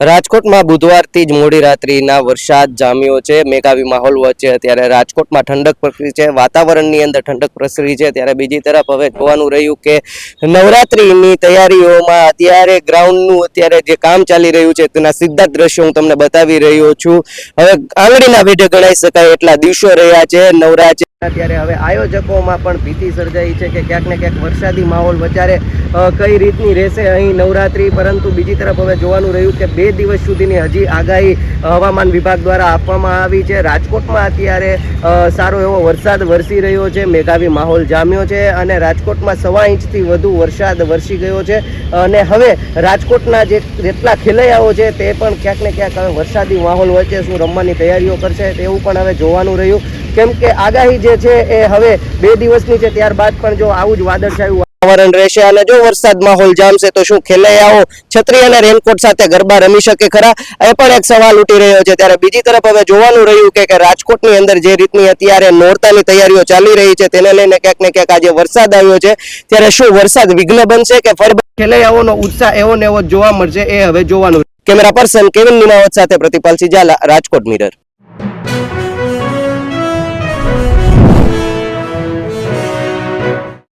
રાજકોટમાં બુધવારથી જ મોડી રાત્રિના વરસાદ જામ્યો છે. મેઘાવી માહોલ વચ્ચે અત્યારે રાજકોટમાં ઠંડક પ્રસરી છે. વાતાવરણની અંદર ઠંડક પ્રસરી છે. ત્યારે બીજી તરફ હવે જોવાનું રહ્યું કે નવરાત્રિની તૈયારીઓમાં અત્યારે ગ્રાઉન્ડનું અત્યારે જે કામ ચાલી રહ્યું છે તેના સીધા દ્રશ્યો હું તમને બતાવી રહ્યો છું. હવે આંગળીના ભેટે ગણાઈ શકાય એટલા દિવસો રહ્યા છે. નવરાત્રિ અત્યારે હવે આયોજકોમાં પણ ભીતિ સર્જાઈ છે કે ક્યાંક ને ક્યાંક વરસાદી માહોલ વચારે કઈ રીતની રહેશે અહીં નવરાત્રી. પરંતુ બીજી તરફ હવે જોવાનું રહ્યું કે બે દિવસ સુધીની હજી આગાહી હવામાન વિભાગ દ્વારા આપવામાં આવી છે. રાજકોટમાં અત્યારે સારો એવો વરસાદ વરસી રહ્યો છે. મેઘાવી માહોલ જામ્યો છે અને રાજકોટમાં સવા ઇંચથી વધુ વરસાદ વરસી ગયો છે. અને હવે રાજકોટના જે, જેટલા ખેલૈયાઓ છે તે પણ ક્યાંક ને ક્યાંક હવે વરસાદી માહોલ વચ્ચે શું રમવાની તૈયારીઓ કરશે તેવું પણ હવે જોવાનું રહ્યું. કેમ કે આગાહી જે છે એ હવે બે દિવસની છે, ત્યારબાદ પણ જો આવું જ વાદળછાયું વાતાવરણ રહેશે અને જો વરસાદ માહોલ જામશે તો શું ખેલૈયાઓ છત્રી અને રેનકોટ સાથે ગરબા રમી શકે ખરા? એ પણ એક સવાલ ઉઠી રહ્યો છે. ત્યારે બીજી તરફ હવે જોવાનું રહ્યું કે રાજકોટની અંદર જે રીતની અત્યારે નોરતાની તૈયારીઓ ચાલી રહી છે તેને લઈને ક્યાંક ને ક્યાંક આજે વરસાદ આવ્યો છે. ત્યારે શું વરસાદ વિઘ્ન બનશે કે ફરી ખેલૈયાઓનો ઉત્સાહ એવો ને એવો જોવા મળશે એ હવે જોવાનું કેમેરા પર્સન કેવિન નિમાવત સાથે પ્રતિપાલ સિજાલા રાજકોટ મિરર.